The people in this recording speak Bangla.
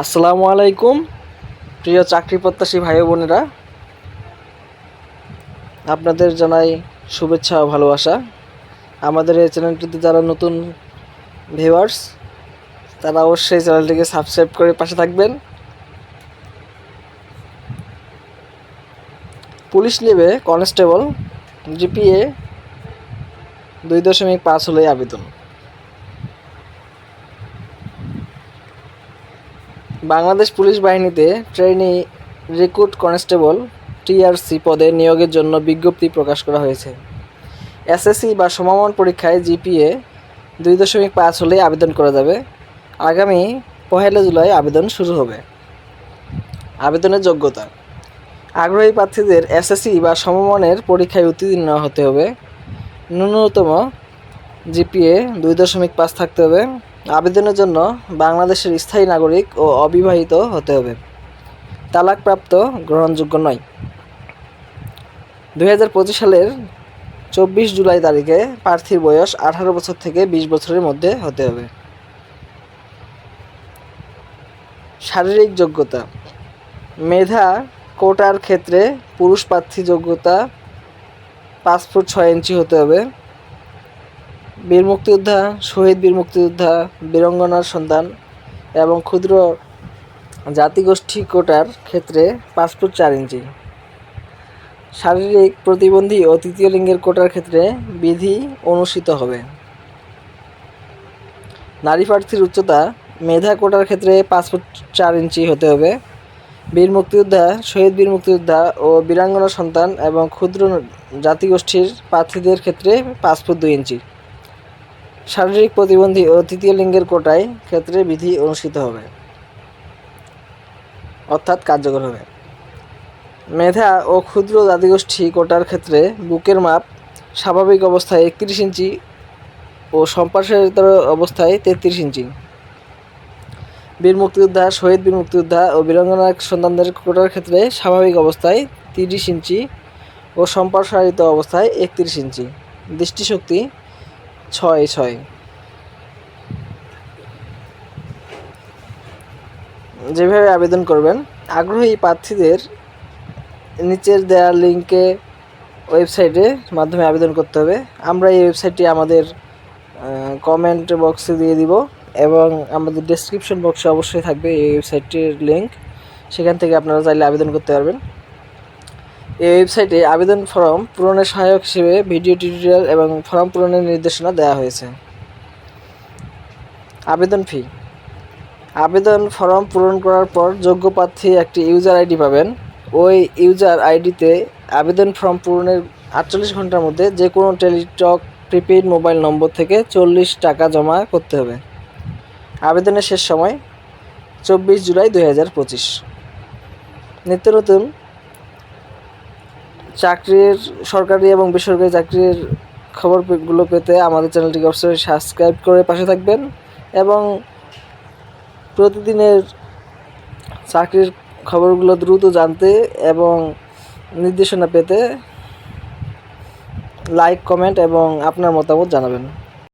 আসসালামু আলাইকুম, প্রিয় চাকরি প্রত্যাশী ভাই বোনেরা। আপনাদের জানাই শুভেচ্ছা ও ভালোবাসা। আমাদের এই চ্যানেলটিতে যারা নতুন ভিউয়ার্স তারা অবশ্যই চ্যানেলটিকে সাবস্ক্রাইব করে পাশে থাকবেন। পুলিশ নেবে কনস্টেবল, জিপিএ দুই দশমিক পাঁচ হলেই আবেদন। বাংলাদেশ পুলিশ বাহিনীতে ট্রেনি রিক্রুট কনস্টেবল টিআরসি পদে নিয়োগের জন্য বিজ্ঞপ্তি প্রকাশ করা হয়েছে। এসএসসি বা সমমান পরীক্ষায় জিপিএ দুই দশমিক পাঁচ হলেই আবেদন করা যাবে। আগামী পহেলা জুলাই আবেদন শুরু হবে। আবেদনের যোগ্যতা। আগ্রহী প্রার্থীদের এসএসসি বা সমমানের পরীক্ষায় উত্তীর্ণ হতে হবে। ন্যূনতম জিপিএ দুই দশমিক পাঁচ থাকতে হবে। আবেদনের জন্য বাংলাদেশের স্থায়ী নাগরিক ও অবিবাহিত হতে হবে। তালাকপ্রাপ্ত গ্রহণযোগ্য নয়। দুই সালের চব্বিশ জুলাই তারিখে প্রার্থীর বয়স আঠারো বছর থেকে বিশ বছরের মধ্যে হতে হবে। শারীরিক যোগ্যতা। মেধা কোটার ক্ষেত্রে পুরুষ প্রার্থী যোগ্যতা পাঁচ ফুট ছয় ইঞ্চি হতে হবে। বীর মুক্তিযোদ্ধা, শহীদ বীর মুক্তিযোদ্ধা, বীরঙ্গনার সন্তান এবং ক্ষুদ্র জাতিগোষ্ঠী কোটার ক্ষেত্রে পাঁচ ফুট চার ইঞ্চি। শারীরিক প্রতিবন্ধী ও তৃতীয় লিঙ্গের কোটার ক্ষেত্রে বিধি অনুষ্ঠিত হবে। নারী প্রার্থীর উচ্চতা মেধা কোটার ক্ষেত্রে পাঁচ ফুট চার ইঞ্চি হতে হবে। বীর মুক্তিযোদ্ধা, শহীদ বীর মুক্তিযোদ্ধা ও বীরাঙ্গনা সন্তান এবং ক্ষুদ্র জাতিগোষ্ঠীর প্রার্থীদের ক্ষেত্রে পাঁচ ফুট দুই ইঞ্চি। শারীরিক প্রতিবন্ধী ও তৃতীয় লিঙ্গের কোটায় ক্ষেত্রে বিধি অনুষ্ঠিত হবে। অর্থাৎ কার্যকর হবে। মেধা ও ক্ষুদ্র জাতিগোষ্ঠী কোটার ক্ষেত্রে বুকের মাপ স্বাভাবিক অবস্থায় একত্রিশ ইঞ্চি ও সম্প্রসারিত অবস্থায় তেত্রিশ ইঞ্চি। বীর মুক্তিযোদ্ধা, শহীদ বীর মুক্তিযোদ্ধা ও বীরাঙ্গনা সন্তানদের কোটার ক্ষেত্রে স্বাভাবিক অবস্থায় তিরিশ ইঞ্চি ও সম্প্রসারিত অবস্থায় একত্রিশ ইঞ্চি। দৃষ্টিশক্তি ছয় ছয়। যেভাবে আবেদন করবেন, আগ্রহী প্রার্থীদের নিচের দেওয়া লিঙ্কে ওয়েবসাইটে মাধ্যমে আবেদন করতে হবে। আমরা এই ওয়েবসাইটটি আমাদের কমেন্ট বক্সে দিয়ে দিব এবং আমাদের ডেসক্রিপশন বক্সে অবশ্যই থাকবে এই ওয়েবসাইটটির লিঙ্ক সেখান থেকে আপনারা চাইলে আবেদন করতে পারবেন। এই ওয়েবসাইটে আবেদন ফর্ম পূরণের সহায়ক হিসেবে ভিডিও টিউটোরিয়াল এবং ফর্ম পূরণের নির্দেশনা দেওয়া হয়েছে। আবেদন ফি আবেদন ফর্ম পূরণ করার পর যোগ্য প্রার্থী একটি ইউজার আইডি পাবেন। ওই ইউজার আইডিতে আবেদন ফর্ম পূরণের আটচল্লিশ ঘণ্টার মধ্যে যে কোনো টেলিটক প্রিপেইড মোবাইল নম্বর থেকে চল্লিশ টাকা জমা করতে হবে। আবেদনের শেষ সময় চব্বিশ জুলাই দুই হাজার পঁচিশ। নিত্য নতুন চাকরির, সরকারি এবং বেসরকারি চাকরির খবরগুলো পেতে আমাদের চ্যানেলটিকে অবশ্যই সাবস্ক্রাইব করে পাশে থাকবেন এবং প্রতিদিনের চাকরির খবরগুলো দ্রুত জানতে এবং নির্দেশনা পেতে লাইক কমেন্ট এবং আপনার মতামত জানাবেন।